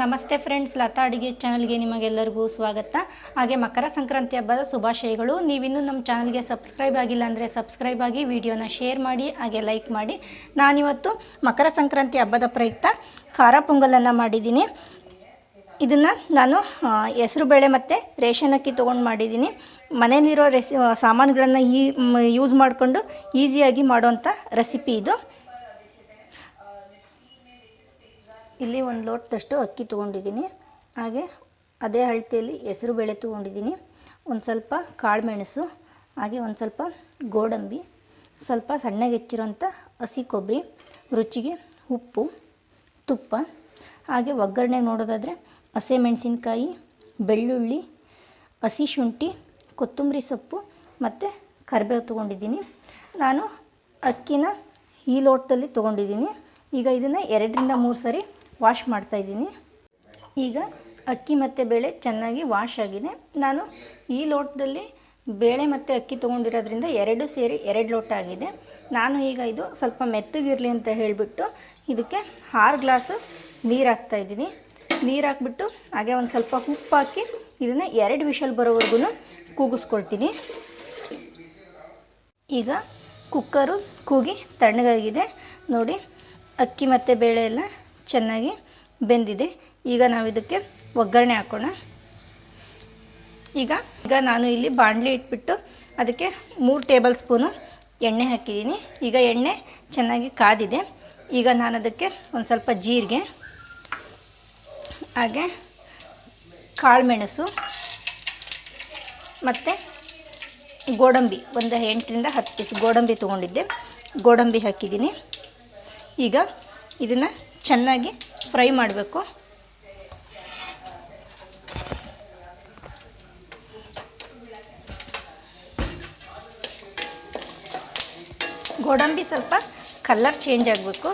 ನಮಸ್ತೆ ಫ್ರೆಂಡ್ಸ್, ಲತಾ ಅಡುಗೆ ಚಾನಲ್ಗೆ ನಿಮಗೆಲ್ಲರಿಗೂ ಸ್ವಾಗತ. ಹಾಗೆ ಮಕರ ಸಂಕ್ರಾಂತಿ ಹಬ್ಬದ ಶುಭಾಶಯಗಳು. ನೀವಿನ್ನು ನಮ್ಮ ಚಾನಲ್ಗೆ ಸಬ್ಸ್ಕ್ರೈಬ್ ಆಗಿಲ್ಲ ಅಂದರೆ ಸಬ್ಸ್ಕ್ರೈಬ್ ಆಗಿ ವಿಡಿಯೋನ ಶೇರ್ ಮಾಡಿ, ಹಾಗೆ ಲೈಕ್ ಮಾಡಿ. ನಾನಿವತ್ತು ಮಕರ ಸಂಕ್ರಾಂತಿ ಹಬ್ಬದ ಪ್ರಯುಕ್ತ ಖಾರ ಪೊಂಗಲನ್ನು ಮಾಡಿದ್ದೀನಿ. ಇದನ್ನು ನಾನು ಹೆಸರುಬೇಳೆ ಮತ್ತು ರೇಷನ್ ಅಕ್ಕಿ ತೊಗೊಂಡು ಮಾಡಿದ್ದೀನಿ. ಮನೆಯಲ್ಲಿರೋ ರೆಸಿ ಸಾಮಾನುಗಳನ್ನು ಈ ಯೂಸ್ ಮಾಡಿಕೊಂಡು ಈಸಿಯಾಗಿ ಮಾಡೋವಂಥ ರೆಸಿಪಿ ಇದು. ಇಲ್ಲಿ ಒಂದು ಲೋಟದಷ್ಟು ಅಕ್ಕಿ ತೊಗೊಂಡಿದ್ದೀನಿ. ಹಾಗೆ ಅದೇ ಅಳತೆಯಲ್ಲಿ ಹೆಸರು ಬೇಳೆ ತೊಗೊಂಡಿದ್ದೀನಿ. ಒಂದು ಸ್ವಲ್ಪ ಕಾಳುಮೆಣಸು, ಹಾಗೆ ಒಂದು ಸ್ವಲ್ಪ ಗೋಡಂಬಿ, ಸ್ವಲ್ಪ ಸಣ್ಣಗೆ ಹೆಚ್ಚಿರೋಂಥ ಹಸಿ ಕೊಬ್ಬರಿ, ರುಚಿಗೆ ಉಪ್ಪು, ತುಪ್ಪ, ಹಾಗೆ ಒಗ್ಗರಣೆ ನೋಡೋದಾದರೆ ಹಸಿಮೆಣಸಿನ್ಕಾಯಿ ಬೆಳ್ಳುಳ್ಳಿ, ಹಸಿ ಶುಂಠಿ, ಕೊತ್ತಂಬರಿ ಸೊಪ್ಪು ಮತ್ತು ಕರಿಬೇವು ತೊಗೊಂಡಿದ್ದೀನಿ. ನಾನು ಅಕ್ಕಿನ ಈ ಲೋಟದಲ್ಲಿ ತೊಗೊಂಡಿದ್ದೀನಿ. ಈಗ ಇದನ್ನು ಎರಡರಿಂದ ಮೂರು ಸರಿ ವಾಶ್ ಮಾಡ್ತಾಯಿದ್ದೀನಿ ಈಗ ಅಕ್ಕಿ ಮತ್ತು ಬೇಳೆ ಚೆನ್ನಾಗಿ ವಾಶ್ ಆಗಿದೆ. ನಾನು ಈ ಲೋಟದಲ್ಲಿ ಬೇಳೆ ಮತ್ತು ಅಕ್ಕಿ ತೊಗೊಂಡಿರೋದ್ರಿಂದ ಎರಡು ಸೇರಿ ಎರಡು ಲೋಟ ಆಗಿದೆ. ನಾನು ಈಗ ಇದು ಸ್ವಲ್ಪ ಮೆತ್ತಗಿರಲಿ ಅಂತ ಹೇಳಿಬಿಟ್ಟು ಇದಕ್ಕೆ ಆರು ಗ್ಲಾಸು ನೀರು ಹಾಕ್ತಾಯಿದ್ದೀನಿ ನೀರು ಹಾಕ್ಬಿಟ್ಟು ಹಾಗೆ ಒಂದು ಸ್ವಲ್ಪ ಉಪ್ಪು ಹಾಕಿ ಇದನ್ನು ಎರಡು ವಿಷಲ್ ಬರೋವರೆಗೂ ಕೂಗಿಸ್ಕೊಳ್ತೀನಿ. ಈಗ ಕುಕ್ಕರು ಕೂಗಿ ತಣ್ಣಗಾಗಿದೆ. ನೋಡಿ, ಅಕ್ಕಿ ಮತ್ತು ಬೇಳೆ ಎಲ್ಲ ಚೆನ್ನಾಗಿ ಬೆಂದಿದೆ. ಈಗ ನಾವು ಇದಕ್ಕೆ ಒಗ್ಗರಣೆ ಹಾಕೋಣ. ಈಗ ಈಗ ನಾನು ಇಲ್ಲಿ ಬಾಣಲಿ ಇಟ್ಬಿಟ್ಟು ಅದಕ್ಕೆ ಮೂರು ಟೇಬಲ್ ಸ್ಪೂನು ಎಣ್ಣೆ ಹಾಕಿದ್ದೀನಿ. ಈಗ ಎಣ್ಣೆ ಚೆನ್ನಾಗಿ ಕಾದಿದೆ. ಈಗ ನಾನು ಅದಕ್ಕೆ ಒಂದು ಸ್ವಲ್ಪ ಜೀರಿಗೆ, ಹಾಗೆ ಕಾಳುಮೆಣಸು ಮತ್ತು ಗೋಡಂಬಿ, ಒಂದು ಎಂಟರಿಂದ ಹತ್ತು ಪೀಸ್ ಗೋಡಂಬಿ ತೊಗೊಂಡಿದ್ದೆ. ಗೋಡಂಬಿ ಹಾಕಿದ್ದೀನಿ. ಈಗ ಇದನ್ನು ಚೆನ್ನಾಗಿ ಫ್ರೈ ಮಾಡಬೇಕು. ಗೋಡಂಬಿ ಸ್ವಲ್ಪ ಕಲರ್ ಚೇಂಜ್ ಆಗಬೇಕು.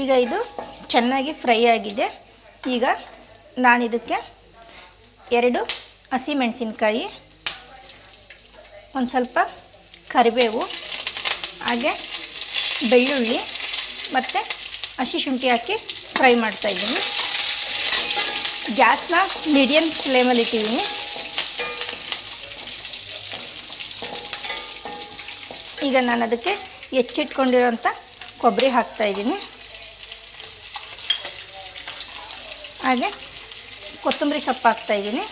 ಈಗ ಇದು ಚೆನ್ನಾಗಿ ಫ್ರೈ ಆಗಿದೆ. ಈಗ ನಾನಿದಕ್ಕೆ ಎರಡು ಹಸಿಮೆಣಸಿನ್ಕಾಯಿ ಒಂದು ಸ್ವಲ್ಪ ಕರಿಬೇವು, ಹಾಗೆ ಬೆಳ್ಳುಳ್ಳಿ ಮತ್ತು ಹಸಿ ಶುಂಠಿ ಹಾಕಿ ಫ್ರೈ ಮಾಡ್ತಾಯಿದ್ದೀನಿ ಗ್ಯಾಸ್ನ ಮೀಡಿಯಮ್ ಫ್ಲೇಮಲ್ಲಿ ಇಟ್ಟಿದ್ದೀನಿ. ಈಗ ನಾನು ಅದಕ್ಕೆ ಹೆಚ್ಚಿಟ್ಕೊಂಡಿರೋಂಥ ಕೊಬ್ಬರಿ ಹಾಕ್ತಾಯಿದ್ದೀನಿ ಹಾಗೆ ಕೊತ್ತಂಬರಿ ಸೊಪ್ಪು ಹಾಕ್ತಾಯಿದ್ದೀನಿ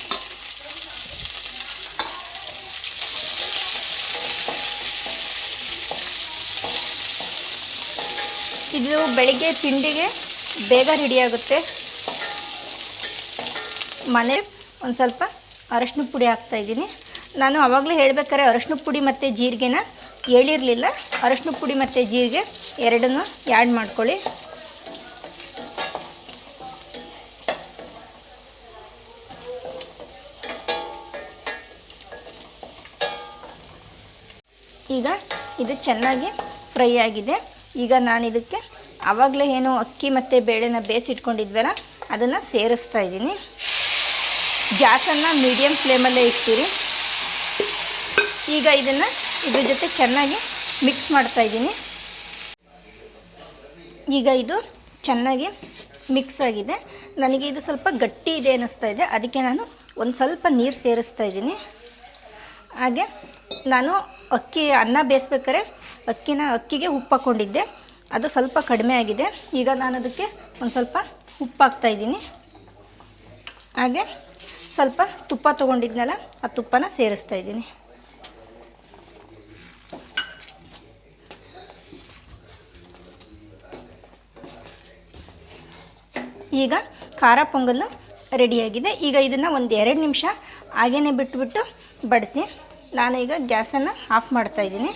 ಇದು ಬೆಳಿಗ್ಗೆ ತಿಂಡಿಗೆ ಬೇಗ ರೆಡಿಯಾಗುತ್ತೆ ಮನೆ ಒಂದು ಸ್ವಲ್ಪ ಅರಶಿನ ಪುಡಿ ಹಾಕ್ತಾಯಿದ್ದೀನಿ ನಾನು ಆವಾಗಲೇ ಹೇಳ್ಬೇಕಾದ್ರೆ ಅರಶಿನ ಪುಡಿ ಮತ್ತು ಜೀರಿಗೆನ ಹೇಳಿರಲಿಲ್ಲ. ಅರಶಿನ ಪುಡಿ ಮತ್ತು ಜೀರಿಗೆ ಎರಡನ್ನೂ ಆ್ಯಡ್ ಮಾಡ್ಕೊಳ್ಳಿ. ಈಗ ಇದು ಚೆನ್ನಾಗಿ ಫ್ರೈ ಆಗಿದೆ. ಈಗ ನಾನು ಇದಕ್ಕೆ ಆವಾಗಲೇ ಏನು ಅಕ್ಕಿ ಮತ್ತು ಬೇಳೆನ ಬೇಯಿಸಿಟ್ಕೊಂಡಿದ್ವಲ್ಲ ಅದನ್ನು ಸೇರಿಸ್ತಾ ಇದ್ದೀನಿ. ಗ್ಯಾಸನ್ನು ಮೀಡಿಯಮ್ ಫ್ಲೇಮಲ್ಲೇ ಇಡ್ತೀರಿ. ಈಗ ಇದನ್ನು ಇದ್ರ ಜೊತೆ ಚೆನ್ನಾಗಿ ಮಿಕ್ಸ್ ಮಾಡ್ತಾ ಇದ್ದೀನಿ. ಈಗ ಇದು ಚೆನ್ನಾಗಿ ಮಿಕ್ಸ್ ಆಗಿದೆ. ನನಗೆ ಇದು ಸ್ವಲ್ಪ ಗಟ್ಟಿ ಇದೆ ಅನ್ನಿಸ್ತಾ ಇದೆ. ಅದಕ್ಕೆ ನಾನು ಒಂದು ಸ್ವಲ್ಪ ನೀರು ಸೇರಿಸ್ತಾ ಇದ್ದೀನಿ. ಹಾಗೆ ನಾನು ಅಕ್ಕಿ ಅನ್ನ ಬೇಯಿಸ್ಬೇಕಾದ್ರೆ ಅಕ್ಕಿನ ಅಕ್ಕಿಗೆ ಉಪ್ಪು ಹಾಕ್ಕೊಂಡಿದ್ದೆ ಅದು ಸ್ವಲ್ಪ ಕಡಿಮೆ ಆಗಿದೆ. ಈಗ ನಾನು ಅದಕ್ಕೆ ಒಂದು ಸ್ವಲ್ಪ ಉಪ್ಪು ಹಾಕ್ತಾಯಿದ್ದೀನಿ ಹಾಗೆ ಸ್ವಲ್ಪ ತುಪ್ಪ ತೊಗೊಂಡಿದ್ನಲ್ಲ, ಆ ತುಪ್ಪನ ಸೇರಿಸ್ತಾ ಇದ್ದೀನಿ. ಈಗ ಖಾರ ಪೊಂಗಲ್ಲು ರೆಡಿಯಾಗಿದೆ. ಈಗ ಇದನ್ನು ಒಂದು ಎರಡು ನಿಮಿಷ ಹಾಗೇ ಬಿಟ್ಬಿಟ್ಟು ಬಡಿಸಿ. ನಾನು ಈಗ ಗ್ಯಾಸನ್ನು ಆಫ್ ಮಾಡ್ತಾಯಿದ್ದೀನಿ